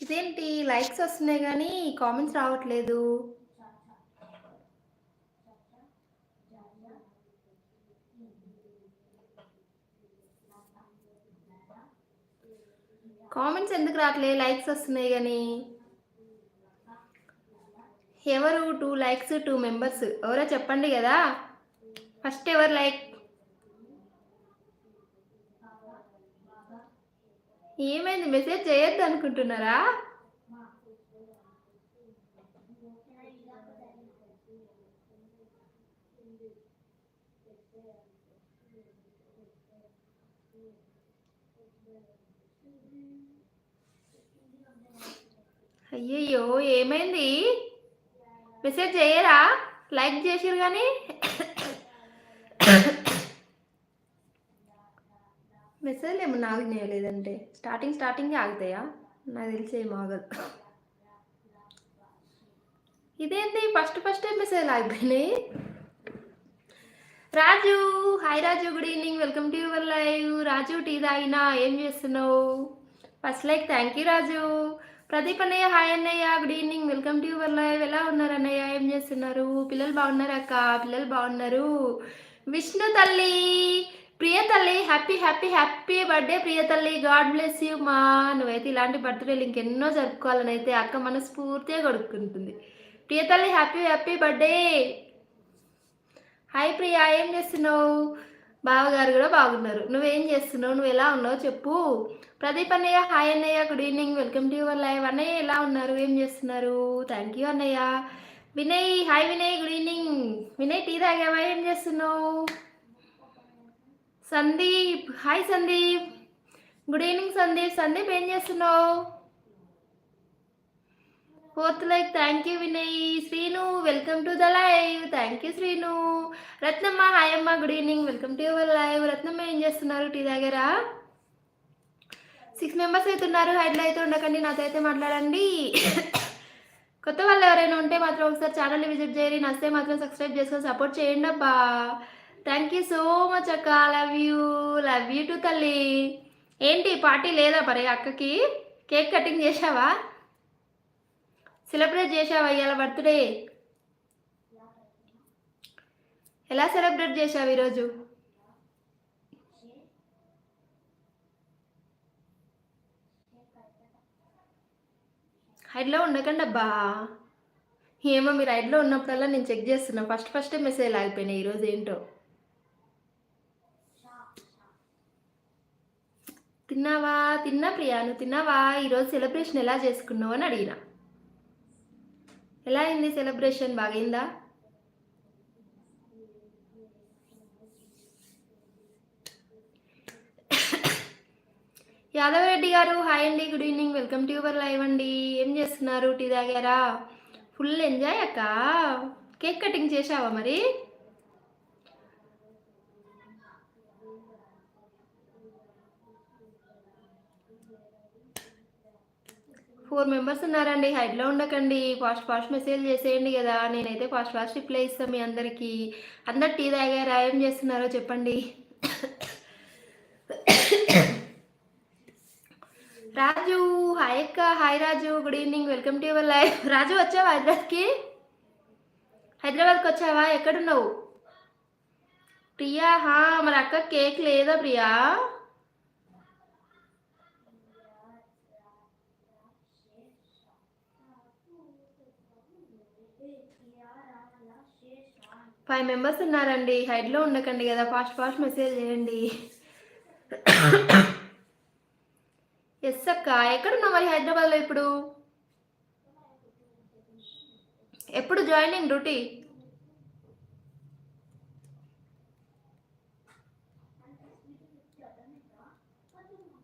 ఇదేంటి? లైక్స్ వస్తున్నాయి కానీ కామెంట్స్ రావట్లేదు. కామెంట్స్ ఎందుకు రావట్లేదు లైక్స్ వస్తున్నాయి కానీ ఎవరు? టూ లైక్స్ టూ మెంబర్స్ ఎవరో చెప్పండి కదా. ఫస్ట్ ఎవరు లైక్ ఏమైంది? మెసేజ్ చేయొద్దు అనుకుంటున్నారా? అయ్యయ్యో ఏమైంది? మెసేజ్ చేయరా? లైక్ చేసిరు కానీ మెసేజ్లు ఏమన్నా ఆగినాయా లేదంటే? స్టార్టింగ్ స్టార్టింగే ఆగుతాయా? నాకు తెలిసి ఏం ఆగదు. ఇదేంటి ఫస్ట్ ఫస్ట్ మెసేజ్ ఆగిపోయినాయి. Raju hi Raju good evening. Welcome to your live. Raju tea తాగినా? ఏం చేస్తున్నావు? First like thank you Raju. Pradeep అన్నయ్య హాయ్ అన్నయ్య good evening. Welcome to your live. ఎలా ఉన్నారు అన్నయ్య? ఏం చేస్తున్నారు? పిల్లలు బాగున్నారు అక్క? పిల్లలు బాగున్నారు. విష్ణు తల్లి ప్రియ తల్లి happy happy happy birthday Priya తల్లి గాడ్ బ్లెస్ యూ మా. నువ్వైతే ఇలాంటి బర్త్డేలు ఇంకెన్నో జరుపుకోవాలని అయితే అక్క మనస్ఫూర్తిగా కొడుకుంటుంది ప్రియ తల్లి happy happy birthday hi Priya ఏం చేస్తున్నావు? బావగారు కూడా బాగున్నారు. నువ్వేం చేస్తున్నావు? నువ్వు ఎలా ఉన్నావు? చెప్పు. ప్రదీప్ అన్నయ్య హాయ్ అన్నయ్య good evening welcome to your live అన్నయ్య ఎలా ఉన్నారు? ఏం చేస్తున్నారు? థ్యాంక్ యూ అన్నయ్య. Vinay hi Vinay good evening Vinay tea తాగావా? ఏం చేస్తున్నావు? Sandeep. Hi Sandeep. Good evening Sandeep. Sandeep ఏం చేస్తున్నావు? Fourth like thank you Vinay Srinu welcome to the live thank you Srinu. Ratnamma hi అమ్మ. Good evening welcome to your live Ratnamma ఏం చేస్తున్నారు? Tea దగ్గర six members అయితే ఉన్నారు హైడ్లో అయితే ఉండకండి. నాతో అయితే మాట్లాడండి. కొత్త వాళ్ళు ఎవరైనా ఉంటే మాత్రం ఒకసారి ఛానల్ని విజిట్ చేయండి. నస్తే మాత్రం సబ్స్క్రైబ్ చేసుకొని సపోర్ట్ చేయండి అబ్బా. థ్యాంక్ యూ సో మచ్ అక్క. Love you love you too తల్లి. ఏంటి పార్టీ లేదా మరి అక్కకి? కేక్ కటింగ్ చేసావా సెలబ్రేట్ చేసావా ఇవాళ బర్త్డే ఎలా సెలబ్రేట్ చేసావు ఈరోజు? హైడ్లో ఉండకండి అబ్బా. ఏమో మీరు హైడ్లో ఉన్నప్పుడల్లా నేను చెక్ చేస్తున్నా. ఫస్ట్ ఫస్టే మెసేజ్ ఆగిపోయినాయి ఈరోజు ఏంటో. తిన్నావా? తిన్నా ప్రియా నువ్వు తిన్నావా? ఈరోజు సెలబ్రేషన్ ఎలా చేసుకున్నావు అని అడిగిన. ఎలా అయింది సెలబ్రేషన్ బాగైందా? యాదవ్ రెడ్డి గారు హాయ్ అండి good evening welcome to your live అండి. ఏం చేస్తున్నారు? టీ తాగారా? ఫుల్ ఎంజాయ్ అక్క. కేక్ కటింగ్ చేసావా మరి? ఫోర్ మెంబర్స్ ఉన్నారండి. హైడ్లో ఉండకండి. ఫాస్ట్ ఫాస్ట్ మెసేజ్ చేసేయండి కదా. నేనైతే ఫాస్ట్ ఫాస్ట్ రిప్లై ఇస్తాను మీ అందరికీ. అందరు టీ తాగారా ఏం చేస్తున్నారో చెప్పండి. రాజు హాయ్ అక్క. Hi Raju. Good evening. Welcome to your life. Raju వచ్చావా హైదరాబాద్కి? హైదరాబాద్కి వచ్చావా? ఎక్కడున్నావు? ప్రియా హా మరి అక్క కేక్ లేదా ప్రియా? ఫైవ్ మెంబర్స్ ఉన్నారండి. హైడ్లో ఉండకండి కదా. ఫాస్ట్ ఫాస్ట్ మెసేజ్ చేయండి. ఎస్ అక్క. ఎక్కడున్నావు మరి హైదరాబాద్లో ఇప్పుడు? ఎప్పుడు జాయినింగ్ డ్యూటీ